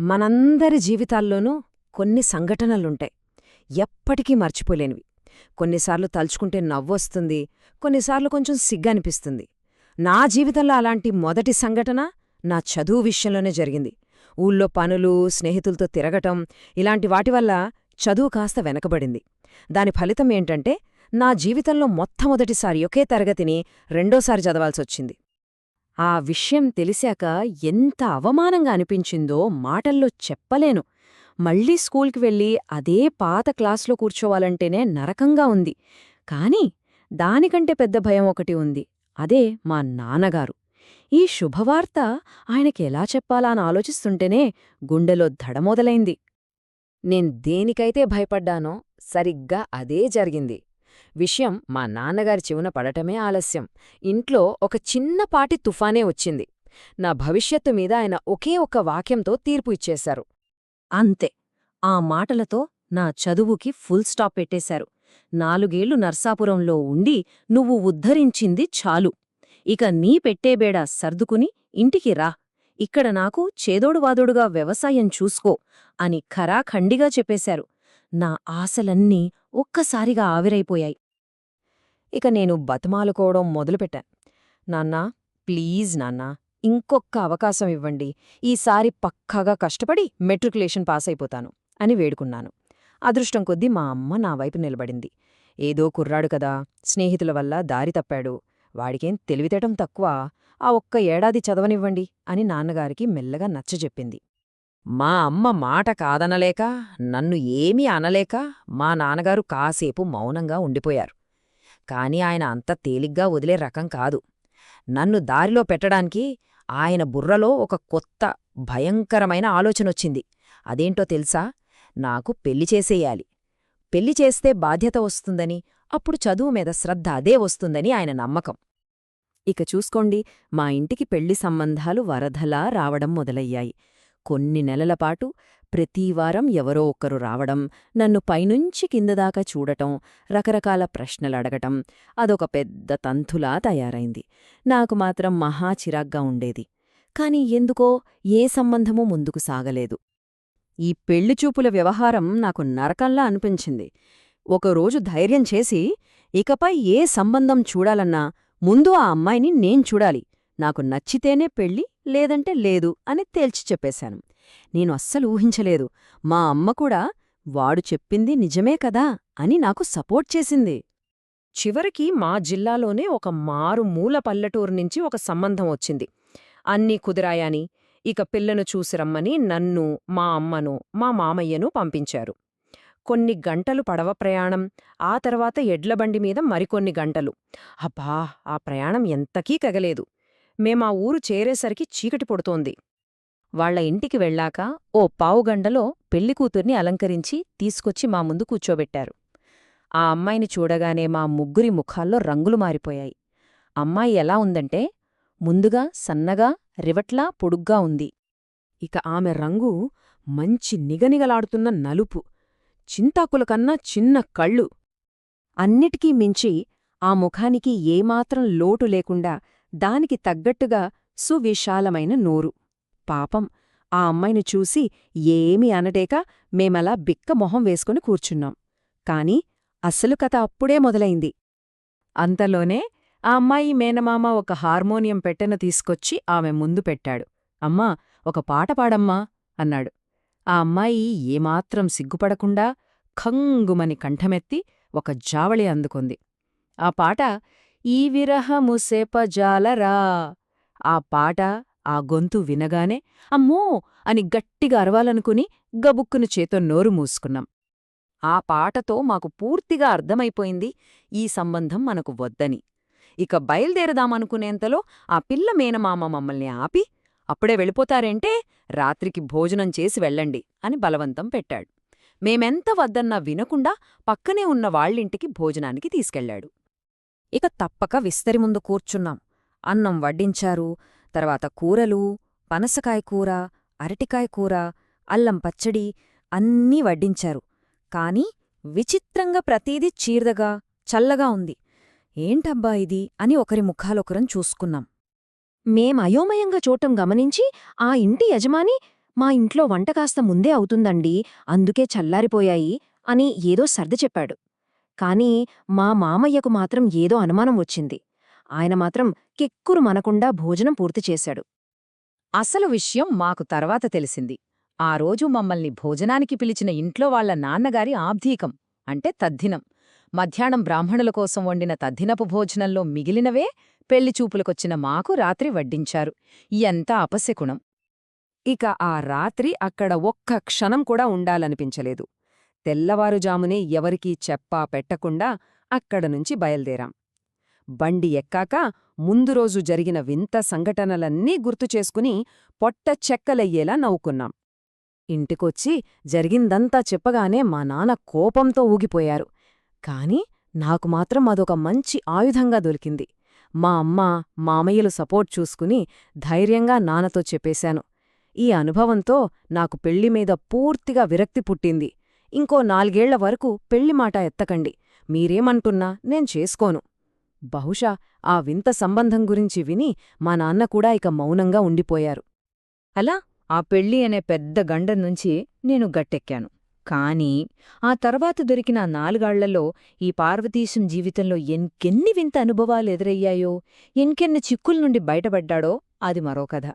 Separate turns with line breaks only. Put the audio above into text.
మనందరి జీవితాల్లోనూ కొన్ని సంఘటనలుంటాయి. ఎప్పటికీ మర్చిపోలేనివి. కొన్నిసార్లు తలుచుకుంటే నవ్వొస్తుంది కొన్నిసార్లు కొంచెం సిగ్గనిపిస్తుంది. నా జీవితంలో అలాంటి మొదటి సంఘటన నా చదువు విషయంలోనే జరిగింది. ఊళ్ళో పనులు స్నేహితులతో తిరగటం ఇలాంటి వాటి వల్ల చదువు కాస్త వెనకబడింది. దాని ఫలితం ఏంటంటే నా జీవితంలో మొట్టమొదటిసారి ఒకే తరగతిని రెండోసారి చదవాల్సొచ్చింది. ఆ విషయం తెలిసాక ఎంత అవమానంగా అనిపించిందో మాటల్లో చెప్పలేను. మళ్ళీ స్కూల్కి వెళ్ళి అదే పాత క్లాస్లో కూర్చోవాలంటేనే నరకంగా ఉంది. కాని దానికంటే పెద్ద భయం ఒకటి ఉంది. అదే మా నాన్నగారు. ఈ శుభవార్త ఆయనకెలా చెప్పాలా అని ఆలోచిస్తుంటేనే గుండెలో దడ మొదలైంది. నేను దేనికైతే భయపడ్డానో సరిగ్గా అదే జరిగింది. విషయం మా నాన్నగారి చెవున పడటమే ఆలస్యం. ఇంట్లో ఒక చిన్నపాటి తుఫానే వచ్చింది. నా భవిష్యత్తు మీద ఆయన ఒకే ఒక వాక్యంతో తీర్పు ఇచ్చేశారు. అంతే. ఆ మాటలతో నా చదువుకి ఫుల్ స్టాప్ పెట్టేశారు. నాలుగేళ్ళు నర్సాపురంలో ఉండి నువ్వు ఉద్ధరించింది చాలు. ఇక నీ పెట్టేబేడా సర్దుకుని ఇంటికి రా. ఇక్కడ నాకు చేదోడువాదోడుగా వ్యవసాయం చూసుకో అని ఖరాఖండిగా చెప్పేశారు. నా ఆశలన్నీ ఒక్కసారిగా ఆవిరైపోయాయి. ఇక నేను బతమాలుకోవడం మొదలుపెట్టా. నాన్నా ప్లీజ్ నాన్నా ఇంకొక్క అవకాశం ఇవ్వండి. ఈసారి పక్కాగా కష్టపడి మెట్రికులేషన్ పాస్ అయిపోతాను అని వేడుకున్నాను. అదృష్టం కొద్దీ మా అమ్మ నా వైపు నిలబడింది. ఏదో కుర్రాడు కదా స్నేహితుల వల్ల దారి తప్పాడు. వాడికేం తెలివితేటం తక్కువ. ఆ ఒక్క ఏడాది చదవనివ్వండి అని నాన్నగారికి మెల్లగా నచ్చజెప్పింది. మా అమ్మ మాట కాదనలేక నన్ను ఏమీ అనలేక మా నాన్నగారు కాసేపు మౌనంగా ఉండిపోయారు. కాని ఆయన అంత తేలిగ్గా వదిలే రకం కాదు. నన్ను దారిలో పెట్టడానికి ఆయన బుర్రలో ఒక కొత్త భయంకరమైన ఆలోచనొచ్చింది. అదేంటో తెలుసా? నాకు పెళ్ళి చేసేయాలి. పెళ్ళి చేస్తే బాధ్యత వస్తుందని అప్పుడు చదువు మీద శ్రద్ధ అదే వస్తుందని ఆయన నమ్మకం. ఇక చూసుకోండి మా ఇంటికి పెళ్ళి సంబంధాలు వరదలా రావడం మొదలయ్యాయి. కొన్ని నెలలపాటు ప్రతీవారం ఎవరో ఒక్కరు రావడం నన్ను పైనుంచి కిందదాకా చూడటం రకరకాల ప్రశ్నలడగటం అదొక పెద్ద తంతులా తయారైంది. నాకు మాత్రం మహా చిరాగ్గా ఉండేది. కాని ఎందుకో ఏ సంబంధమూ ముందుకు సాగలేదు. ఈ పెళ్ళిచూపుల వ్యవహారం నాకు నరకంలా అనిపించింది. ఒకరోజు ధైర్యం చేసి ఇకపై ఏ సంబంధం చూడాలన్నా ముందు ఆ అమ్మాయిని నేను చూడాలి. నాకు నచ్చితేనే పెళ్ళి లేదంటే లేదు అని తేల్చి చెప్పేశాను. నేను అస్సలు ఊహించలేదు. మా అమ్మ కూడా వాడు చెప్పింది నిజమే కదా అని నాకు సపోర్ట్ చేసింది. చివరికి మా జిల్లాలోనే ఒక మారుమూల పల్లెటూరు నుంచి ఒక సంబంధం వచ్చింది. అన్నీ కుదిరాయని ఇక పిల్లను చూసిరమ్మని నన్ను మా అమ్మను మా మామయ్యను పంపించారు. కొన్ని గంటలు పడవ ప్రయాణం ఆ తర్వాత ఎడ్లబండి మీద మరికొన్ని గంటలు. అబ్బా ఆ ప్రయాణం ఎంతకీ కగలేదు. మేమా ఊరు చేరేసరికి చీకటి పొడుతోంది. వాళ్ళ ఇంటికి వెళ్ళాక ఓ పావుగండలో పెళ్ళికూతుర్ని అలంకరించి తీసుకొచ్చి మా ముందు కూర్చోబెట్టారు. ఆ అమ్మాయిని చూడగానే మా ముగ్గురి ముఖాల్లో రంగులు మారిపోయాయి. అమ్మాయి ఎలా ఉందంటే ముందుగా సన్నగా రివట్లా పొడుగ్గా ఉంది. ఇక ఆమె రంగు మంచి నిగనిగలాడుతున్న నలుపు చింతాకుల కన్నా చిన్న కళ్ళు. అన్నిటికీ మించి ఆ ముఖానికి ఏమాత్రం లోటు లేకుండా దానికి తగ్గట్టుగా సువిశాలమైన నోరు. పాపం ఆ అమ్మాయిని చూసి ఏమీ అనటేక మేమలా బిక్క మొహం వేసుకుని కూర్చున్నాం. కాని అసలు కథ అప్పుడే మొదలైంది. అంతలోనే ఆ అమ్మాయి మేనమామ ఒక హార్మోనియం పెట్టెన తీసుకొచ్చి ఆమె ముందు పెట్టాడు. అమ్మా ఒక పాట పాడమ్మా అన్నాడు. ఆ అమ్మాయి ఏమాత్రం సిగ్గుపడకుండా ఖంగుమని కంఠమెత్తి ఒక జావళి అందుకుంది. ఆ పాట ఈ విరహము సేపజాలరా. ఆ పాట ఆ గొంతు వినగానే అమ్మో! అని గట్టిగా అరవాలనుకుని గబుక్కును చేతో నోరు మూసుకున్నాం. ఆ పాటతో మాకు పూర్తిగా అర్థమైపోయింది ఈ సంబంధం మనకు వద్దని. ఇక బయల్దేరదామనుకునేంతలో ఆ పిల్ల మేనమామ మమ్మల్ని ఆపి అప్పుడే వెళ్ళిపోతారేంటే? రాత్రికి భోజనం చేసి వెళ్ళండి అని బలవంతం పెట్టాడు. మేమెంత వద్దన్నా వినకుండా పక్కనే ఉన్న వాళ్ళింటికి భోజనానికి తీసుకెళ్ళాడు ఇక తప్పక విస్తరి ముందు కూర్చున్నాం. అన్నం వడ్డించారు. తర్వాత కూరలు పనసకాయ కూర అరటికాయ కూర అల్లం పచ్చడి అన్నీ వడ్డించారు. కాని విచిత్రంగా ప్రతీదీ చీర్దగా చల్లగా ఉంది. ఏంటబ్బా ఇది అని ఒకరి ముఖాలొకరం చూసుకున్నాం. మేం అయోమయంగా చూడటం గమనించి ఆ ఇంటి యజమాని
మా ఇంట్లో వంట కాస్త ముందే అవుతుందండి అందుకే చల్లారిపోయాయి అని ఏదో సర్ది చెప్పాడు. కాని మా మామయ్యకు మాత్రం ఏదో అనుమానం వచ్చింది. ఆయన మాత్రం కిక్కురు మనకుండా భోజనం పూర్తి చేశాడు.
అసలు విషయం మాకు తర్వాత తెలిసింది. ఆ రోజు మమ్మల్ని భోజనానికి పిలిచిన ఇంట్లో వాళ్ళ నాన్నగారి ఆబ్ధీకం అంటే తద్దినం. మధ్యాహ్నం బ్రాహ్మణుల కోసం వండిన తద్దినపు భోజనంలో మిగిలినవే పెళ్ళిచూపులకొచ్చిన మాకు రాత్రి వడ్డించారు. ఎంత అపశకుణం
ఇక ఆ రాత్రి అక్కడ ఒక్క క్షణం కూడా ఉండాలనిపించలేదు. తెల్లవారుజామునే ఎవరికీ చెప్పా పెట్టకుండా అక్కడనుంచి బయల్దేరాం. బండి ఎక్కాక ముందు రోజు జరిగిన వింత సంఘటనలన్నీ గుర్తుచేసుకుని పొట్ట చెక్కలయ్యేలా నవ్వుకున్నాం.
ఇంటికొచ్చి జరిగిందంతా చెప్పగానే మా నాన్న కోపంతో ఊగిపోయారు. కాని నాకు మాత్రం అదొక మంచి ఆయుధంగా దొరికింది. మా అమ్మ మామయ్యలు సపోర్ట్ చూసుకుని ధైర్యంగా నాన్నతో చెప్పేశాను. ఈ అనుభవంతో నాకు పెళ్ళిమీద పూర్తిగా విరక్తి పుట్టింది. ఇంకో నాలుగేళ్ళ వరకు పెళ్ళిమాట ఎత్తకండి. మీరేమంటున్నా నేను చేసుకోను. బహుశా ఆ వింత సంబంధం గురించి విని మా నాన్న కూడా ఇక మౌనంగా ఉండిపోయారు. అలా ఆ పెళ్ళి అనే పెద్ద గండం నుంచి నేను గట్టెక్కాను. కాని ఆ తర్వాత దొరికిన నాలుగాళ్ళలో ఈ పార్వతీశం జీవితంలో ఎన్కెన్ని వింత అనుభవాలు ఎదురయ్యాయో ఎన్కెన్ని చిక్కుల నుండి బయటపడ్డాడో అది మరో కథ.